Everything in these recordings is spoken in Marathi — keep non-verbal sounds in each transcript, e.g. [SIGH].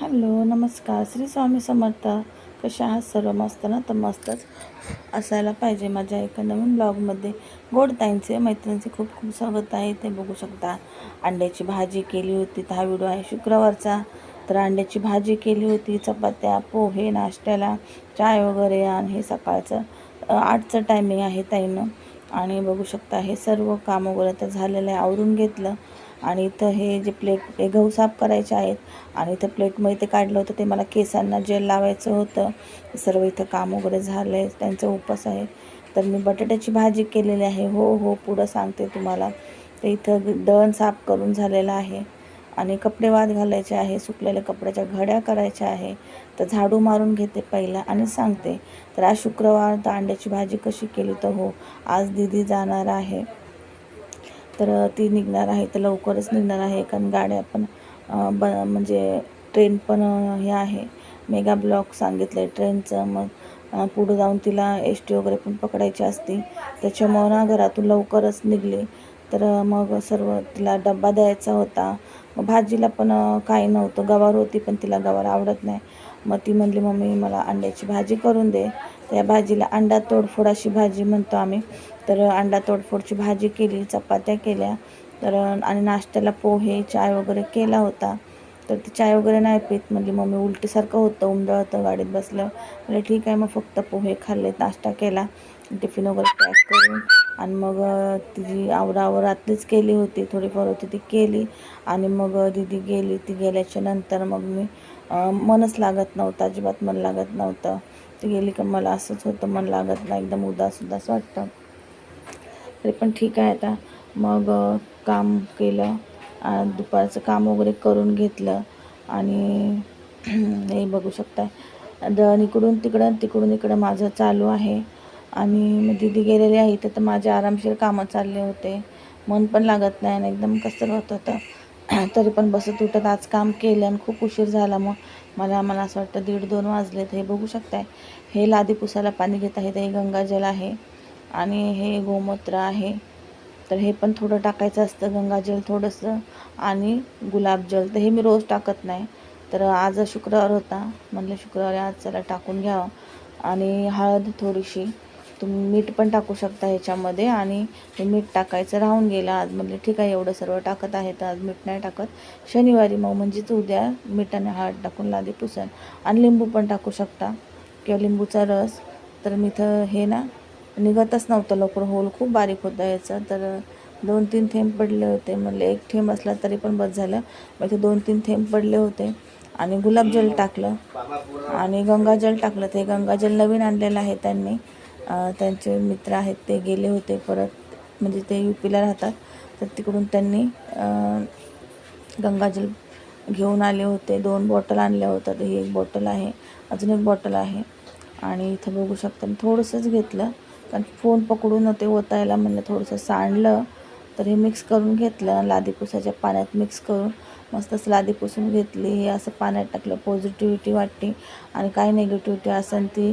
हॅलो नमस्कार. श्री स्वामी समर्थ. कशा आहात सर्व? मस्त ना? तर मस्तच असायला पाहिजे माझ्या एका नवीन ब्लॉगमध्ये. गोड ताईंचे मैत्रिणींचे खूप खूप स्वागत आहे. ते बघू शकता. अंड्याची भाजी केली होती. तर हा व्हिडिओ आहे शुक्रवारचा. तर अंड्याची भाजी केली होती. चपात्या पोहे नाश्त्याला चाय वगैरे आणि हे सकाळचं आठचं टायमिंग आहे ताईनं. आणि बघू शकता हे सर्व काम वगैरे तर झालेलं आहे. आवरून घेतलं. आणि इथं हे जे प्लेट हे गहू साफ करायचे आहेत. आणि इथं प्लेटमध्ये ते काढलं होतं ते मला केसांना जेल लावायचं होतं. सर्व इथं काम वगैरे झालं आहे त्यांचं उपास आहे. तर मी बटाट्याची भाजी केलेली आहे. हो हो पुढं सांगते तुम्हाला. ते इथं दळण साफ करून झालेलं आहे. आणि कपडे वाद घालायचे आहे सुकलेल्या कपड्याच्या घड्या करायच्या आहे. तर झाडू मारून घेते पहिला आणि सांगते. तर आज शुक्रवार तर अंड्याची भाजी कशी केली तर हो आज दिदी जाणार आहे. तर ती निघणार आहे तर लवकरच निघणार आहे कारण गाड्या पण ब म्हणजे ट्रेन पण हे आहे. मेगा ब्लॉक सांगितलं आहे ट्रेनचं मग पुढं जाऊन तिला एस टी वगैरे पण पकडायची असती. त्याच्यामुळं ना घरातून लवकरच निघली. तर मग सर्व तिला डब्बा द्यायचा होता. मग भाजीला पण काही नव्हतं. गवार होती पण तिला गवार आवडत नाही. मग ती म्हणली मम्मी मला अंड्याची भाजी करून दे. त्या भाजीला अंडा तोडफोड अशी भाजी म्हणतो आम्ही. तर अंडा तोडफोडची भाजी केली चपात्या केल्या. तर आणि नाश्त्याला पोहे चाय वगैरे केला होता. तर ती चाय वगैरे नाही पित. म्हणली मम्मी उलटीसारखं होतं उमदळतं होतं गाडीत बसलं. म्हणजे ठीक आहे मग फक्त पोहे खाल्ले नाश्ता केला टिफिन वगैरे पॅक करून. आणि मग तिची आवरावर रात्रीच केली होती थोडीफार होती ती केली. आणि मग दिदी गेली ती गेल्याच्यानंतर मग मी मनच लागत नव्हतं अजिबात मन लागत नव्हतं. ती गेली का मला असंच होतं मन लागत नाही एकदम उदास उदास वाटतं. तरी पण ठीक आहे आता. मग काम केलं. दुपारचं काम वगैरे करून घेतलं. आणि [CLEARS THROAT] हे बघू शकता दळण इकडून तिकडं तिकडून इकडं माझं चालू आहे. आणि मग दिदी गेलेली आहे इथं तर माझे आरामशीर कामं चालले होते. मन पण लागत नाही आणि एकदम कसं होत होतं. [CLEARS THROAT] तरी पण बसत उठत आज काम केलं आणि खूप उशीर झाला मग. मला मला असं वाटतं दीड दोन वाजले हे बघू शकताय. हे लादी पुसायला पाणी घेत आहे ते गंगाजल आहे. आणि हे गोमूत्र आहे. तर हे पण थोडं टाकायचं असतं. गंगाजल थोडंसं आणि गुलाबजल तर हे मी रोज टाकत नाही. तर आज शुक्रवार होता. म्हणलं शुक्रवारी आज चला टाकून घ्यावं. आणि हळद थोडीशी. तुम्ही मीठ पण टाकू शकता ह्याच्यामध्ये. आणि हे मीठ टाकायचं राहून गेलं. आज म्हणलं ठीक आहे एवढं सर्व टाकत आहे. तर आज मीठ नाही टाकत. शनिवारी मग म्हणजेच उद्या मीठ आणि हळद टाकून लादी पुसन. आणि लिंबू पण टाकू शकता. किंवा लिंबूचा रस. तर मी इथं हे ना निघतच नव्हतं लवकर होल खूप बारीक होता याचा. तर दोन तीन थेंब पडले होते. म्हणले एक थेंब असला तरी पण बस झालं. मग इथे दोन तीन थेंब पडले होते. आणि गुलाबजल टाकलं. आणि गंगाजल टाकलं. ते गंगाजल नवीन आणलेलं आहे त्यांनी. त्यांचे मित्र आहेत ते गेले होते परत. म्हणजे ते यू पीला राहतात. तर तिकडून त्यांनी गंगाजल घेऊन आले होते. दोन बॉटल आणल्या होत्या. ही एक बॉटल आहे. अजून एक बॉटल आहे. आणि इथं बघू शकता. थोडंसंच घेतलं. कारण फोन पकडून ते ओतायला म्हणलं थोडंसं सांडलं तर हे मिक्स करून घेतलं लादी पुसाच्या पाण्यात मिक्स करून मस्तच लादी पुसून घेतली. हे असं पाण्यात टाकलं पॉझिटिव्हिटी वाटते आणि काय निगेटिव्हिटी असेल ती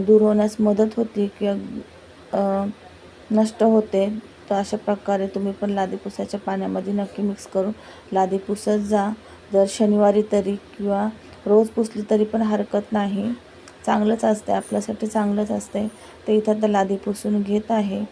दूर होण्यास मदत होती किंवा नष्ट होते. तर अशा प्रकारे तुम्ही पण लादी पुसाच्या पाण्यामध्ये नक्की मिक्स करून लादी पुसत जा. जर शनिवारी तरी किंवा रोज पुसली तरी पण हरकत नाही. चांगलंच असते आपल्यासाठी चांगलंच असते तर इथं आता लादी पुसून घेत आहे.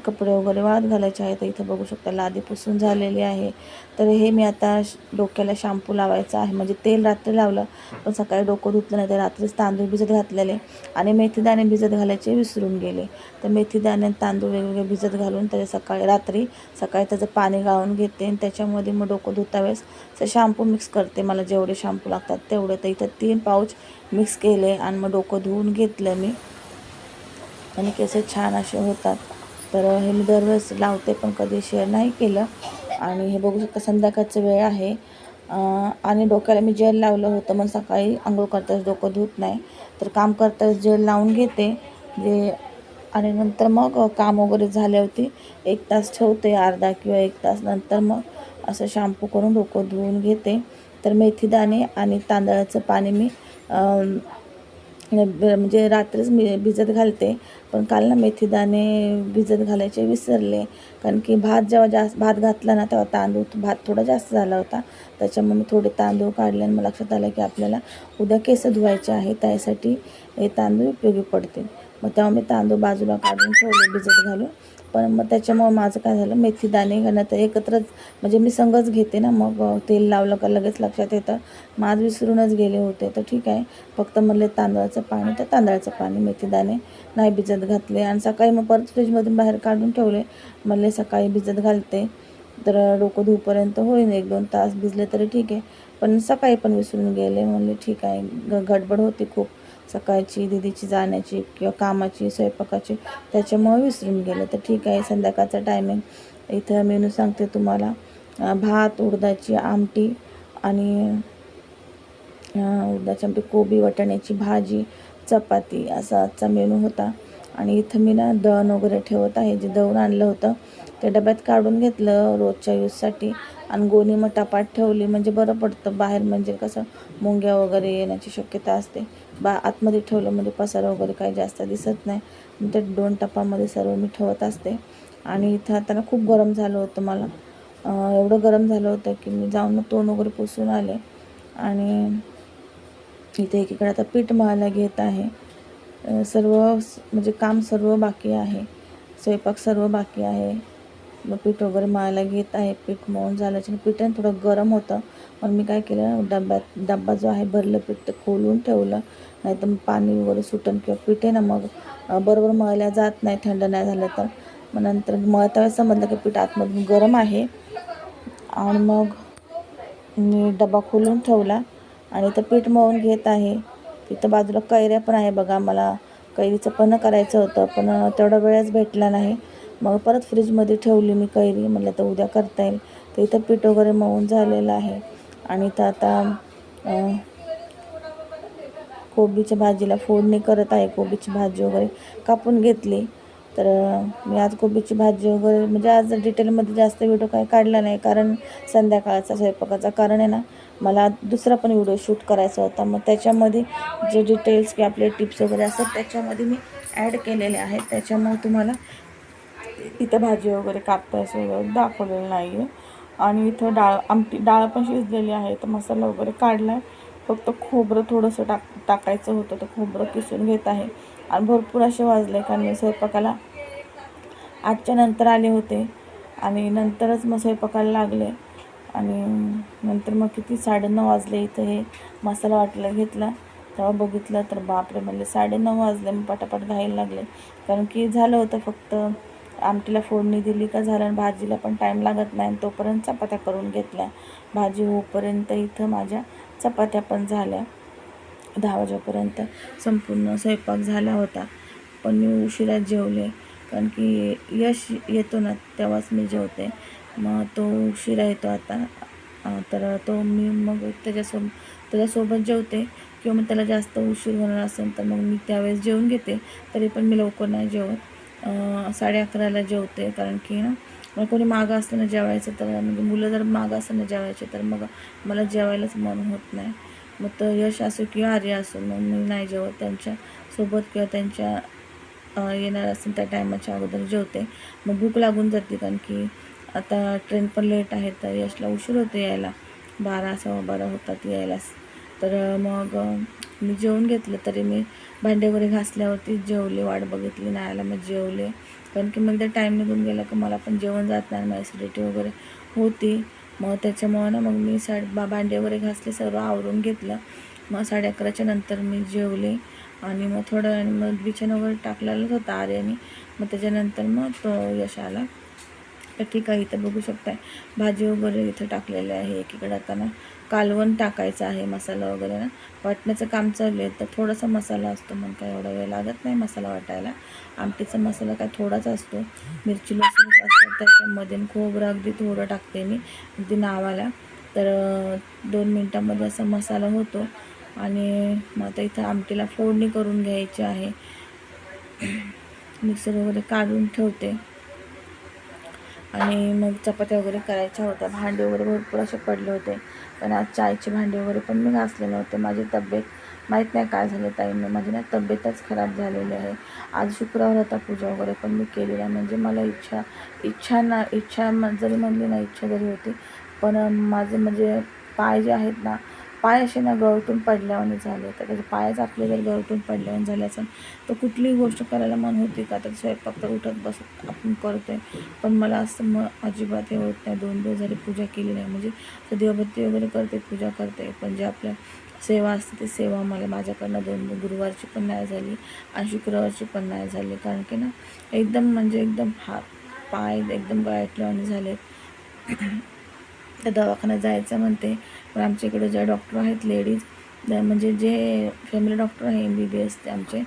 कपडे वगैरे वाळत घालायचे आहे. तर इथं बघू शकता लादी पुसून झालेली आहे. तर हे मी आता श- डोक्याला शॅम्पू लावायचा आहे. म्हणजे तेल रात्री लावलं पण सकाळी डोकं धुतलं नाही तर रात्रीच तांदूळ भिजत घातलेले आणि मेथीदाणे भिजत घालायचे विसरून गेले. तर मेथीदाणे तांदूळ वेगवेगळे भिजत घालून त्याचे सकाळी रात्री सकाळी त्याचं पाणी गाळून घेते आणि त्याच्यामध्ये मग डोकं धुता वेळेस ते शॅम्पू मिक्स करते. मला जेवढे शॅम्पू लागतात तेवढे. तर इथं तीन पाऊच मिक्स केले आणि मग डोकं धुवून घेतलं मी. आणि केस छान असे होतात. तर हे मी दरवेळेस लावते पण कधी शेअर नाही केलं. आणि हे बघू शकता संध्याकाळचं वेळ आहे. आणि डोक्याला मी जेल लावलं होतं मग सकाळी आंघोळ करताच डोकं धुत नाही. तर काम करताच जेल लावून घेते. जे आणि नंतर मग काम वगैरे झाल्यावरती एक तास ठेवते अर्धा किंवा एक तास नंतर मग असं शॅम्पू करून डोकं धुवून घेते. तर मेथीदाणे आणि तांदळाचं पाणी मी म्हणजे रात्रीच मी भिजत घालते पण काल ना मेथीदाणे भिजत घालायचे विसरले. कारण की भात जेव्हा जास्त भात घातला ना तेव्हा तांदूळ भात थोडा जास्त झाला होता. त्याच्यामुळे मी थोडे तांदूळ काढले आणि मला लक्षात आलं की आपल्याला उद्या केस धुवायचे आहे त्यासाठी हे तांदूळ उपयोगी पडतील. मग तेव्हा मी तांदूळ बाजूला काढून ठेवले भिजत घालून. पण मग त्याच्यामुळं माझं काय झालं मेथी दाणे घालणं तर एकत्रच म्हणजे मी संगच घेते ना मग तेल लावलं का लगेच लक्षात येतं. माझ विसरूनच गेले होते तर ठीक आहे. फक्त म्हणले तांदळाचं पाणी तर तांदळाचं पाणी मेथी दाणे. नाही भिजत घातले आणि सकाळी मग परत फ्रीजमधून बाहेर काढून ठेवले. म्हणले सकाळी भिजत घालते. तर डोकं धुपर्यंत होईल एक दोन तास भिजले तरी ठीक आहे. पण सकाळी पण विसरून गेले. म्हणले ठीक आहे ग गडबड होती खूप. सकाळची दिदीची जाण्याची किंवा कामाची स्वयंपाकाची त्याच्यामुळे विसरून गेलं. तर ठीक आहे संध्याकाळचा टायमिंग इथं मेनू सांगते तुम्हाला. भात उडदाची आमटी आणि उडदाची आमटी कोबी वाटाण्याची भाजी चपाती असा आजचा मेनू होता. आणि इथं मी ना दळण वगैरे ठेवत आहे. जे दळून आणलं होतं ते डब्यात काढून घेतलं रोजच्या यूजसाठी आणि गोणी मग टपात ठेवली. म्हणजे बरं पडतं. बाहेर म्हणजे कसं मुंग्या वगैरे येण्याची शक्यता असते. बा आतमध्ये ठेवलं म्हणजे पसारा वगैरे काही जास्त दिसत नाही. ते दोन टपामध्ये सर्व मी ठेवत असते. आणि इथं आताना खूप गरम झालं होतं मला. एवढं गरम झालं होतं की मी जाऊन मग तोंड वगैरे पुसून आले. आणि इथे एकीकडे आता पीठ मळायला घेत आहे. सर्व म्हणजे काम सर्व बाकी आहे. स्वयंपाक सर्व बाकी आहे. मग पीठ वगैरे मळायला घेत आहे. पीठ मळून झाल्याच्या पीठ थोडं गरम होतं. मग मी काय केलं डब्यात डब्बा जो आहे भरलं पीठ ते खोलून ठेवलं. नाही तर मग पाणी वगैरे सुटन किंवा पीठ ना मग बरोबर मळल्या जात नाही थंड नाही झालं तर. मग नंतर मळता वेळेस समजलं की पीठ आतमधून गरम आहे. आणि मग मी डबा खोलून ठेवला आणि इथं पीठ मळून घेत आहे. तिथं बाजूला कैऱ्या पण आहे बघा मला कैरीचं पण करायचं होतं पण तेवढा वेळच भेटला नाही. मग परत फ्रीजमध्ये ठेवली मी कैरी. म्हटलं तर उद्या करता येईल. तर इथं पीठ वगैरे मळून झालेलं आहे. आणि तर आता कोबीच्या भाजीला फोडणी करत आहे. कोबीची भाजी वगैरे कापून घेतली. तर मी आज कोबीची भाजी वगैरे म्हणजे आज डिटेलमध्ये जास्त व्हिडिओ काही काढला नाही. कारण संध्याकाळचा स्वयंपाकाचा कारण आहे ना. मला दुसरा पण व्हिडिओ शूट करायचा होता. मग त्याच्यामध्ये जे डिटेल्स किंवा आपले टिप्स वगैरे असतात त्याच्यामध्ये मी ॲड केलेले आहेत. त्याच्यामुळे तुम्हाला इथं भाजी वगैरे कापतायच वगैरे दाखवलेलं नाही आहे आणि इथं डाळ आमटी डाळ पण शिजलेली आहे. तर मसाला वगैरे काढला आहे फक्त खोबरं थोडंसं टाक टाकायचं होतं तर खोबरं किसून घेत आहे. आणि भरपूर असे वाजले कारण मी स्वयंपाकाला आजच्या नंतर आले होते. आणि नंतरच मग स्वयंपाकाला लागले. आणि नंतर मग किती साडेनऊ वाजले इथं हे मसाला वाटला घेतला. तेव्हा बघितलं तर बापरे म्हणले साडेनऊ वाजले. मग पटापट घायला लागले. कारण की झालं होतं फक्त आमटीला फोडणी दिली का झालं आणि भाजीला पण टाईम लागत नाही आणि तोपर्यंत चपात्या करून घेतल्या. भाजी होईपर्यंत इथं माझ्या चपात्या पण झाल्या. दहा वाजेपर्यंत संपूर्ण स्वयंपाक झाला होता. पण मी उशिरा जेवले. कारण की यश येतो ना तेव्हाच मी जेवते. मग तो उशिरा येतो आता. तर तो मी मग त्याच्यासोब त्याच्यासोबत जेवते. किंवा मग त्याला जास्त उशीर होणार असेल तर मग मी त्यावेळेस जेवून घेते. तरी पण मी लवकर नाही जेवत. साडे अकराला जेवते कारण की ना मग कोणी मागं असताना ना जेवायचं तर म्हणजे मुलं जर मागं असताना ना जेवायचे तर मग मला जेवायलाच मन होत नाही. मग तर यश असो किंवा आर्य असो मग मी नाही जेवत. त्यांच्यासोबत किंवा त्यांच्या येणार असेल त्या टायमाच्या अगोदर जेवते. मग भूक लागून जाते कारण की आता ट्रेन पण लेट आहे तर यशला उशीर होते यायला. बारा सव्वा बारा होतात यायलाच. तर मग मी जेवून घेतलं तरी मी भांडे वगैरे घासल्यावरती जेवले वाट बघितली नाही मग जेवले. कारण की मग ते टाईम निघून गेला की मला पण जेवण जात नाही मग ॲसिडिटी वगैरे होती. मग त्याच्यामुळं ना मग मी साडे बा भांडे वगैरे घासले सर्व आवरून घेतलं. मग साडे अकराच्या नंतर मी जेवले आणि मग थोडं आणि मग बिछाण वगैरे टाकलेलाच होता आर्याने. मग त्याच्यानंतर मग तो यश आला. तर ठीक आहे इथं बघू शकताय. भाजी वगैरे इथं टाकलेली आहे एकीकडे आता ना कालवण टाकायचं आहे मसाला वगैरे ना. वाटण्याचं काम चालू आहे तर थोडासा मसाला असतो मग काय एवढा वेळ लागत नाही मसाला वाटायला. आमटीचा मसाला काय थोडाच असतो. मिरची लसूण असतात त्याच्यामध्ये खोबरं अगदी थोडं टाकते मी अगदी नावाला. तर दोन मिनटामध्ये असा मसाला होतो. आणि मग आता इथं आमटीला फोडणी करून घ्यायची आहे. [CLEARS THROAT] मिक्सर वगैरे काढून ठेवते. आणि मग चपात्या वगैरे करायच्या होत्या. भांडे वगैरे भरपूर असे पडले होते. पण आज चायचे भांडे वगैरे पण मी घासले नव्हते माझी तब्येत माहीत नाही काय झालं ताईंना. माझी ना तब्येतच खराब झालेली आहे. आज शुक्रवार होता पूजा वगैरे पण मी केलेली आहे म्हणजे मला इच्छा इच्छा ना इच्छा जरी म्हणली ना इच्छा जरी होती. पण माझे म्हणजे पाय जे आहेत ना पाय असे ना गळतून पडल्यावाने झाले. तर त्याचे पायच आपले जर गळतून पडल्यावाने झाले असेल. तर कुठलीही गोष्ट करायला मन होती का? तर स्वयंपाक तर उठत बसत आपण करतो आहे पण मला असं मग अजिबात हे होत नाही. दोन दिवस झाली पूजा केली नाही. म्हणजे तर वगैरे करते पूजा करते. पण जे आपल्या सेवा असते ती सेवा मला माझ्याकडनं दोन गुरुवारची पण नाही झाली आणि शुक्रवारची पण नाही झाली. कारण की ना एकदम म्हणजे एकदम हात पाय एकदम गळ्यातल्यावाने झाले तर दवाखान्यात जायचं म्हणते. पण आमच्या इकडे ज्या डॉक्टर आहेत लेडीज म्हणजे जे फॅमिली डॉक्टर आहे एम बी बी एस ते आमचे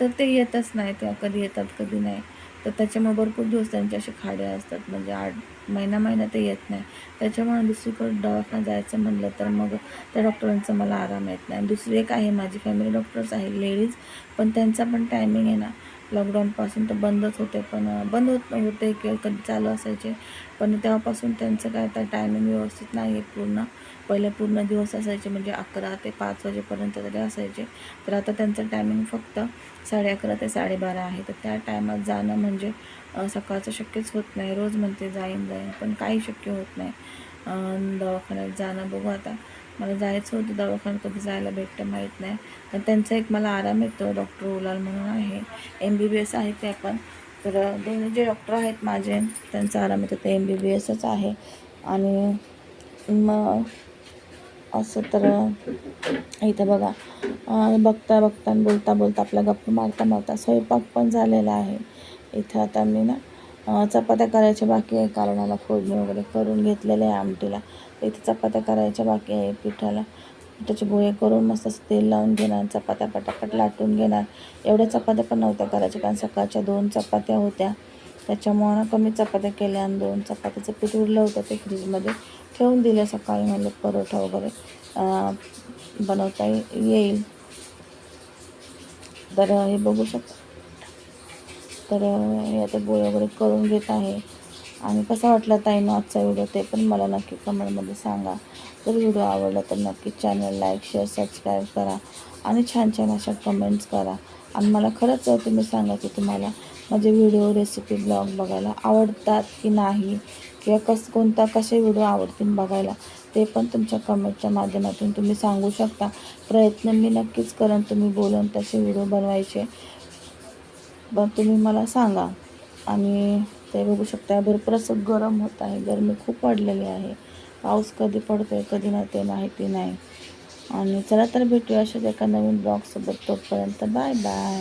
तर ते येतच नाही. त्या कधी येतात कधी नाही. तर त्याच्यामुळे भरपूर दिवस त्यांचे असे खाडे असतात. म्हणजे आठ महिना महिना ते येत नाही. त्याच्यामुळे दुसरीकडे दवाखान्यात जायचं म्हणलं तर मग त्या डॉक्टरांचा मला आराम येत नाही. दुसरी एक आहे माझी फॅमिली डॉक्टर्स आहे लेडीज पण त्यांचा पण टायमिंग आहे ना. लॉकडाऊनपासून तर बंदच होते पण बंद होत होते किंवा कधी चालू असायचे. पण तेव्हापासून त्यांचं काय आता टायमिंग व्यवस्थित नाही आहे पूर्ण. पहिले पूर्ण दिवस असायचे म्हणजे अकरा ते पाच वाजेपर्यंत तरी असायचे. तर आता त्यांचं टायमिंग फक्त साडे अकरा ते साडेबारा आहे. तर त्या टायमात जाणं म्हणजे सकाळचं शक्यच होत नाही. रोज म्हणते जाईन जाईन. पण काही शक्य होत नाही. दवाखान्यात जाणं बघू आता. मला जायचं होतं दवाखान्यात कधी जायला भेटतं माहीत नाही. पण त्यांचा एक मला आराम येतो डॉक्टर ओलाल म्हणून आहे. एम बी बी एस आहे ते पण. तर दोन्ही जे डॉक्टर आहेत माझे त्यांचा आराम येतो. ते एम बी बी एसच आहे. आणि मग असं तर इथं बघा. बघता बघता बोलता बोलता आपला गप्पा मारता मारता स्वयंपाक पण झालेला आहे. इथं आता मी ना चपात्या करायच्या बाकी आहे कारणाला फोडणी वगैरे करून घेतलेलं आहे आमटीला. इथे चपात्या करायच्या बाकी आहे पिठाला. पिठाचे गोळे करून मस्त असं तेल लावून घेणार चपात्या पटापट लाटून घेणार. एवढ्या चपात्या पण नव्हत्या करायच्या कारण सकाळच्या दोन चपात्या होत्या. त्याच्यामुळं कमी चपात्या केल्या आणि दोन चपात्याचं पीठ उरलं होतं ते फ्रीजमध्ये. ठेवून दिलं सकाळी म्हणलं परोठा वगैरे. बनवता येईल. तर हे बघू शकता. तर मी आता गोळे वगैरे करून घेत आहे. आणि कसा वाटला ताईनं आजचा व्हिडिओ ते पण मला नक्की कमेंटमध्ये सांगा. जर व्हिडिओ आवडला तर नक्की चॅनल लाईक शेअर सबस्क्राईब करा. आणि छान छान अशा कमेंट्स करा. आणि मला खरंच तुम्ही सांगा की तुम्हाला माझे व्हिडिओ रेसिपी ब्लॉग बघायला आवडतात की नाही? किंवा कस कोणता कसे व्हिडिओ आवडतील बघायला? ते पण तुमच्या कमेंटच्या माध्यमातून तुम्ही सांगू शकता. प्रयत्न मी नक्कीच करेन तुम्ही बोलून तसे व्हिडिओ बनवायचे. पण तुम्ही मला सांगा. आणि ते बघू शकता भरपूर असं गरम होत आहे. गरमी खूप वाढलेली आहे. पाऊस कधी पडतो आहे कधी नाही ते माहिती नाही. आणि चला तर भेटूया अशाच एका नवीन ब्लॉगसोबत तोपर्यंत बाय बाय